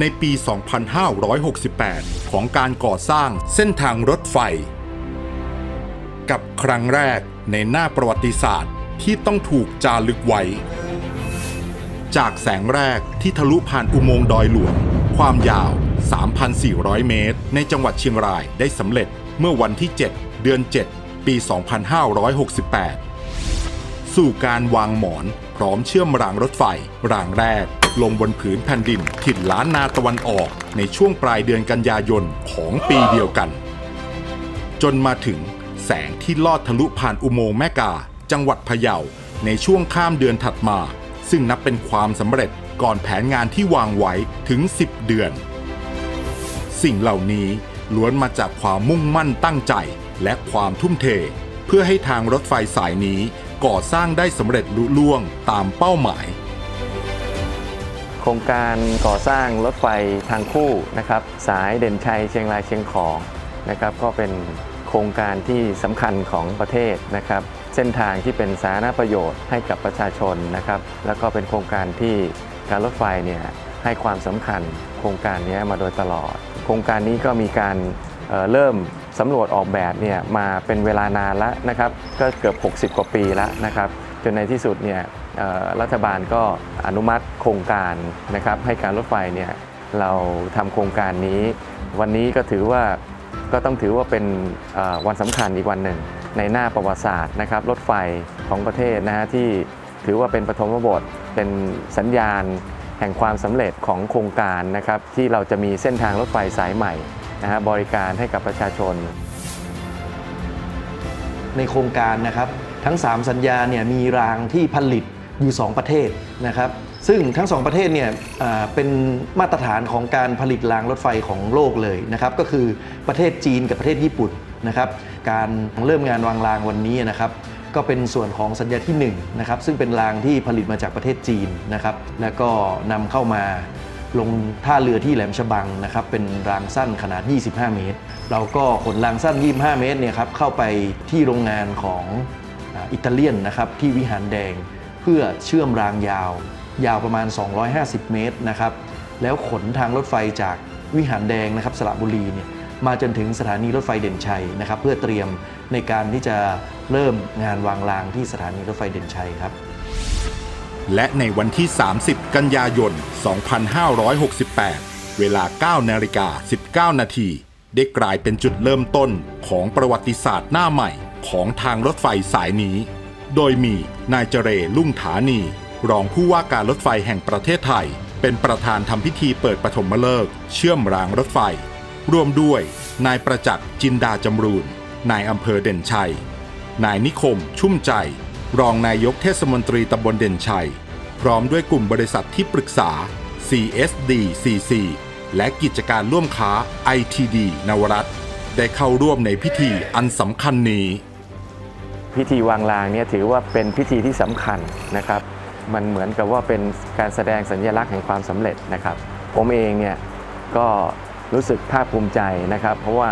ในปี 2568 ของการก่อสร้างเส้นทางรถไฟ กับครั้งแรกในหน้าประวัติศาสตร์ที่ต้องถูกจารึกไว้ จากแสงแรกที่ทะลุผ่านอุโมงค์ดอยหลวง ความยาว 3,400 เมตร ในจังหวัดเชียงรายได้สำเร็จเมื่อวันที่ 7 เดือน 7 ปี 2568 สู่การวางหมอนพร้อมเชื่อมรางรถไฟ รางแรก ลงบนผืนแผ่นดินถิ่นล้านนาตะวันออกในช่วงปลายเดือนกันยายนของปีเดียวกัน จนมาถึงแสงที่ลอดทะลุผ่านอุโมงค์แม่กา จังหวัดพะเยาในช่วงข้ามเดือนถัดมา ซึ่งนับเป็นความสำเร็จก่อนแผนงานที่วางไว้ถึง 10 เดือน สิ่งเหล่านี้ล้วนมาจากความมุ่งมั่นตั้งใจและความทุ่มเท เพื่อให้ทางรถไฟสายนี้ก่อสร้างได้สำเร็จลุล่วงตามเป้าหมาย โครงการก่อสร้างรถไฟทางคู่นะครับสายเด่นชัยเชียงรายเชียงของนะครับก็เป็นโครงการที่สำคัญของประเทศนะครับเส้นทางที่เป็นสาธารณประโยชน์ให้กับประชาชนนะครับแล้วก็เป็นโครงการที่การรถไฟเนี่ยให้ความสำคัญโครงการนี้มาโดยตลอด โครงการนี้ก็มีการเเริ่มสำรวจออกแบบเนี่ยมาเป็นเวลานานแล้วนะครับก็เกือบ 60 กว่าปีแล้วนะครับจนในที่สุดเนี่ย รัฐบาลก็อนุมัติโครงการนะครับให้การรถไฟเนี่ยเราทำโครงการนี้ วันนี้ก็ถือว่าก็ต้องถือว่าเป็นวันสำคัญอีกวันหนึ่ง ในหน้าประวัติศาสตร์นะครับรถไฟของประเทศนะฮะที่ถือว่าเป็นปฐมบทเป็นสัญญาณแห่งความสำเร็จของโครงการนะครับที่เราจะมีเส้นทางรถไฟสายใหม่นะฮะบริการให้กับประชาชน ในโครงการนะครับทั้ง 3 สัญญาเนี่ยมีรางที่ผลิต อยู่ 2 ประเทศนะครับ ซึ่งทั้ง 2 ประเทศเนี่ยเป็นมาตรฐานของการผลิตรางรถไฟของโลกเลยนะครับ ก็คือประเทศจีนกับประเทศญี่ปุ่นนะครับ การเริ่มงานวางรางวันนี้นะครับก็เป็นส่วนของสัญญาที่1นะครับซึ่งเป็นรางที่ผลิตมาจากประเทศจีนนะครับ แล้วก็นำเข้ามาลงท่าเรือที่แหลมฉบังนะครับเป็นรางสั้นขนาด 25 เมตร เราก็ขนรางสั้น 25 เมตรเนี่ยครับเข้าไปที่โรงงานของอิตาเลียนนะครับที่วิหารแดง เพื่อเชื่อมรางยาว ยาวประมาณ 250 เมตรนะครับแล้วขนทางรถไฟจากวิหารแดงนะครับสระบุรีเนี่ยมาจนถึงสถานีรถไฟเด่นชัยนะครับ เพื่อเตรียมในการที่จะเริ่มงานวางรางที่สถานีรถไฟเด่นชัยครับและในวันที่ 30 กันยายน 2568 เวลา 9 นาฬิกา 19 นาที ได้กลายเป็นจุดเริ่มต้นของประวัติศาสตร์หน้าใหม่ของทางรถไฟสายนี้ โดยมีนายเจเรลุ่งฐานี รองผู้ว่าการรถไฟแห่งประเทศไทย เป็นประธานทำพิธีเปิดปฐมฤกษ์เชื่อมรางรถไฟ ร่วมด้วยนายประจักษ์จินดาจำรูนนายอำเภอเด่นชัย นายนิคม ชุ่มใจ รองนายกเทศมนตรีตำบลเด่นชัย พร้อมด้วยกลุ่มบริษัทที่ปรึกษา CSD CC และกิจการร่วมค้า ITD นวรัตได้เข้าร่วมในพิธีอันสำคัญนี้ พิธีวางรางเนี่ยถือว่าเป็นพิธีที่สำคัญนะครับ มันเหมือนกับว่าเป็นการแสดงสัญลักษณ์แห่งความสำเร็จนะครับ ผมเองเนี่ยก็รู้สึกภาคภูมิใจนะครับ เพราะว่า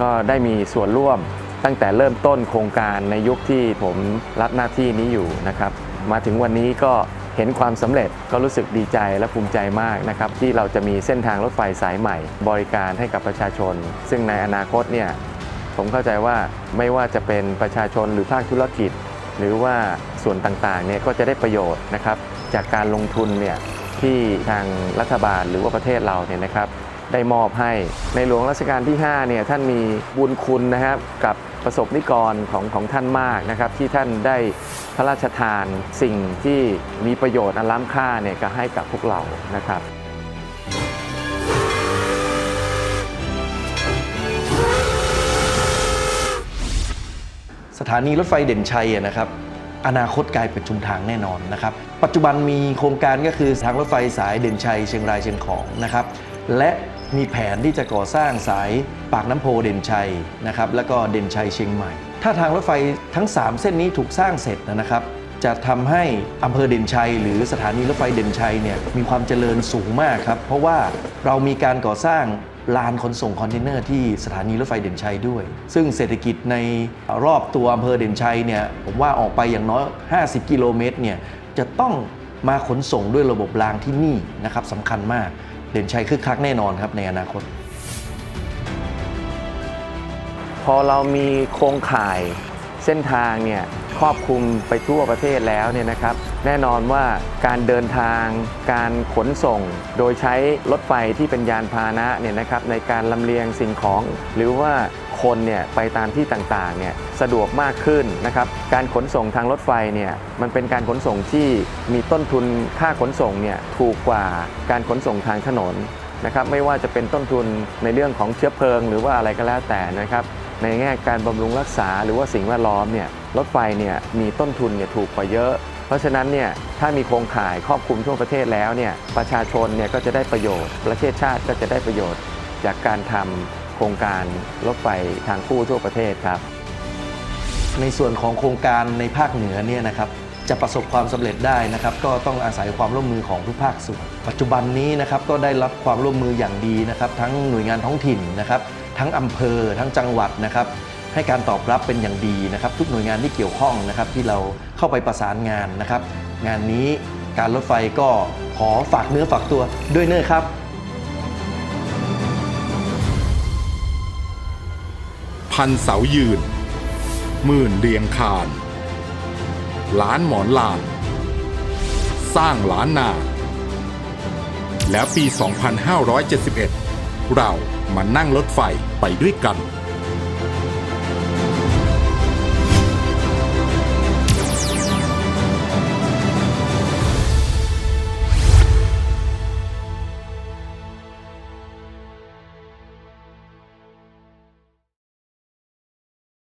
ก็ได้มีส่วนร่วมตั้งแต่เริ่มต้นโครงการในยุคที่ผมรับหน้าที่นี้อยู่นะครับ มาถึงวันนี้ก็เห็นความสำเร็จก็รู้สึกดีใจและภูมิใจมากนะครับ ที่เราจะมีเส้นทางรถไฟสายใหม่ บริการให้กับประชาชน ซึ่งในอนาคตเนี่ย ผมเข้าใจว่าไม่ว่าจะเป็นประชาชนหรือภาคธุรกิจ หรือว่าส่วนต่างๆเนี่ยก็จะได้ประโยชน์นะครับ จากการลงทุนเนี่ยที่ทางรัฐบาลหรือว่าประเทศเราเนี่ยนะครับ ได้มอบให้ในหลวงรัชกาลที่5เนี่ยท่านมีบุญคุณนะครับกับประสบนิกรของของท่านมากนะครับ ที่ท่านได้พระราชทานสิ่งที่มีประโยชน์อันล้ำค่าเนี่ยก็ให้กับพวกเรานะครับานีรถไฟเด่นชัยอะนะครับอนาคตกลายเป็นชุมทางแน่นอนนะครับ ปัจจุบันมีโครงการก็คือทางรถไฟสายเด่นชัยเชียงรายเชียงของนะครับ และมีแผนที่จะก่อสร้างสายปากน้ำโพเด่นชัยนะครับ แล้วก็เด่นชัยเชียงใหม่ ถ้าทางรถไฟทั้ง 3 เส้นนี้ถูกสร้างเสร็จนะครับ จะทำให้อำเภอเด่นชัย หรือสถานีรถไฟเด่นชัยเนี่ยมีความเจริญสูงมากครับ เพราะว่าเรามีการก่อสร้าง ลานขนส่งคอนเทนเนอร์ที่สถานีรถไฟเด่นชัยด้วย ซึ่งเศรษฐกิจในรอบตัวอำเภอเด่นชัยเนี่ยผมว่าออกไปอย่างน้อย 50 กิโลเมตรเนี่ยจะต้องมาขนส่งด้วยระบบรางที่นี่นะครับสำคัญมากเด่นชัยคึกคักแน่นอนครับในอนาคต พอเรามีโครงข่าย เส้นทางเนี่ยครอบคลุมไปทั่วประเทศแล้วเนี่ยนะครับแน่นอนว่าการเดินทางการขนส่ง โดยใช้รถไฟที่เป็นยานพาหนะเนี่ยนะครับในการลำเลียงสิ่งของ หรือว่าคนเนี่ยไปตามที่ต่างๆเนี่ยสะดวกมากขึ้นนะครับการขนส่งทางรถไฟเนี่ยมันเป็นการขนส่งที่มีต้นทุนค่าขนส่งเนี่ยถูกกว่าการขนส่งทางถนนนะครับไม่ว่าจะเป็นต้นทุนในเรื่องของเชื้อเพลิง หรือว่าอะไรก็แล้วแต่นะครับ ในแง่การบำรุงรักษาหรือว่าสิ่งแวดล้อมเนี่ยรถไฟเนี่ยมีต้นทุนเนี่ยถูกกว่าเยอะ เพราะฉะนั้นเนี่ยถ้ามีโครงข่ายครอบคลุมทั่วประเทศแล้วเนี่ยประชาชนเนี่ยก็จะได้ประโยชน์ ประเทศชาติก็จะได้ประโยชน์ จากการทำโครงการรถไฟทางคู่ทั่วประเทศครับ ในส่วนของโครงการในภาคเหนือเนี่ยนะครับจะประสบความสำเร็จได้นะครับก็ต้องอาศัยความร่วมมือของทุกภาคส่วน ปัจจุบันนี้นะครับก็ได้รับความร่วมมืออย่างดีนะครับทั้งหน่วยงานท้องถิ่นนะครับ ทั้งอำเภอทั้งจังหวัดนะครับ ให้การตอบรับเป็นอย่างดีนะครับ ทุกหน่วยงานที่เกี่ยวข้องนะครับ ที่เราเข้าไปประสานงานนะครับ งานนี้การรถไฟก็ขอฝากเนื้อฝากตัวด้วยเนอครับพันเสายืนหมื่นเรียงคานล้านหมอนลาน สร้างล้านนา แล้วปี 2571 เรา มานั่งรถไฟไปด้วยกัน